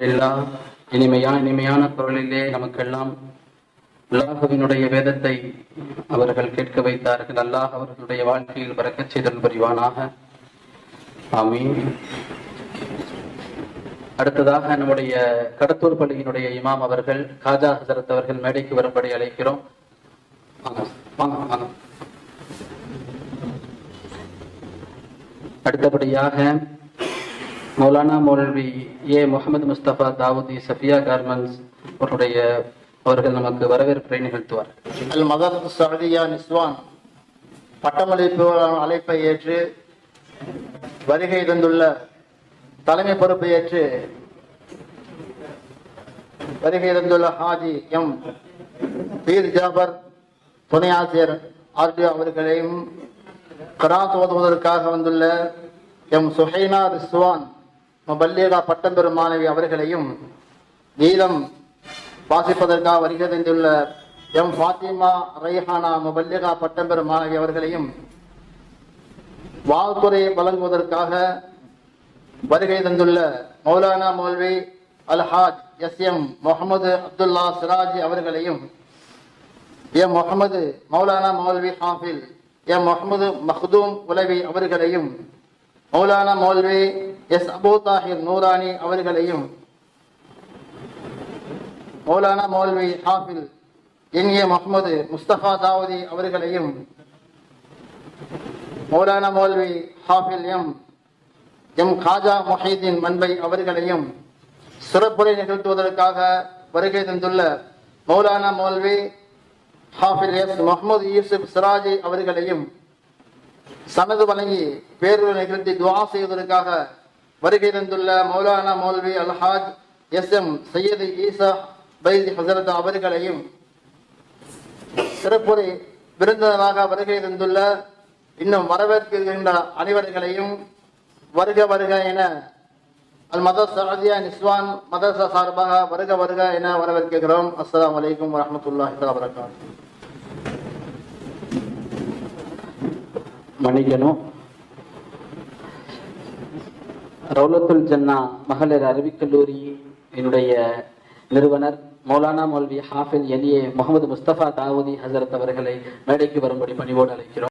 எல்லாம் இனிமையான இனிமையான குரலிலே நமக்கெல்லாம் அல்லாஹுவினுடைய வேதத்தை அவர்கள் கேட்க வைத்தார்கள். அல்லாஹ் அவர்களுடைய வாழ்க்கையில் பறக்க செய்தல் புரிவானாக. ஆமீன். அடுத்ததாக நம்முடைய கடத்தூர் பள்ளியினுடைய இமாம் அவர்கள் காஜா ஹசரத் அவர்கள் மேடைக்கு வரும்படி அழைக்கிறோம். அடுத்தபடியாக மௌலானா மௌல்வி ஏ. முகமது முஸ்தபா தாவூதி சஃபியா கார்மெண்ட்ஸ் அவருடைய அவர்கள் நமக்கு வரவேற்பை நிகழ்த்துவார். அல் மதர் சரதியா நிஸ்வான் பட்டமளிப்பு அழைப்பை ஏற்று வருகை தந்துள்ள தலைமை பொறுப்பை ஏற்று வருகை தந்துள்ள ஹாஜி எம். பீர் ஜாபர் துணை ஆசிரியர் ஆர்டிஓ அவர்களையும் கராத் ஓதுவதற்காக வந்துள்ள எம். சுஹைனா ரிஸ்வான் மபல்லிகா பட்டம் பெறும் மாணவி அவர்களையும் கீதம் வாசிப்பதற்காக வருகை தந்துள்ள எம் ஃபாத்திமா ரைஹானா முபல்லிகா பட்டம் பெறும் மாணவி அவர்களையும் வாழ்த்துறை வழங்குவதற்காக வருகை தந்துள்ள மௌலானா மௌல்வி அல்ஹாஜ் எஸ் எம் முகமது அப்துல்லா சிராஜி அவர்களையும் எம் முகமது மௌலானா மௌல்வி ஹாஃபில் எம் முகமது மஹ்தூம் உலவி அவர்களையும் மௌலானா மௌல்வி எஸ் அபு தாஹிர் நூரானி அவர்களையும் மௌலானா மௌல்வி ஹாஃபில் என் ஏ முகமது முஸ்தபா தாவூதி அவர்களையும் மௌலானா மௌல்வி ஹாஃபில் எம் எம் காஜா மொஹீதீன் மன்பை அவர்களையும் சிறப்புரை நிகழ்த்துவதற்காக வருகை தந்துள்ள மௌலானா மௌல்வி ஹாஃபில் எஸ் முகமது யூசுப் சிராஜி அவர்களையும் சனது வழங்கி பேருரை நிகழ்த்தி துவா செய்வதற்காக வருகை தந்துள்ள மௌலானா மௌல்வி அல்ஹாஜ் எஸ் எம் சையது ஈசா பைதி ஹசரத் அவர்களையும் சிறப்புரை விருந்தினராக வருகை தந்துள்ள இன்னும் வரவேற்கின்ற அனைவர்களையும் வருக வருக என அல் மதர் சஹதியா நிஸ்வான் மதரசா சார்பாக வருக வருக என வரவேற்கிறோம் அஸ்லாம் வலைக்கம் வரஹ்மத்துல்லாஹி வரகாத்து மன்னிக்கணும். ரவுலத்துல் ஜன்னா மகளிர் அறிவிக் கல்லூரி என்னுடைய நிறுவனர் மௌலானா மௌல்வி ஹாஃபில் எலியே முகமது முஸ்தபா தாவூதி ஹசரத் அவர்களை மேடைக்கு வரும்படி பணிவோடு அழைக்கிறோம்.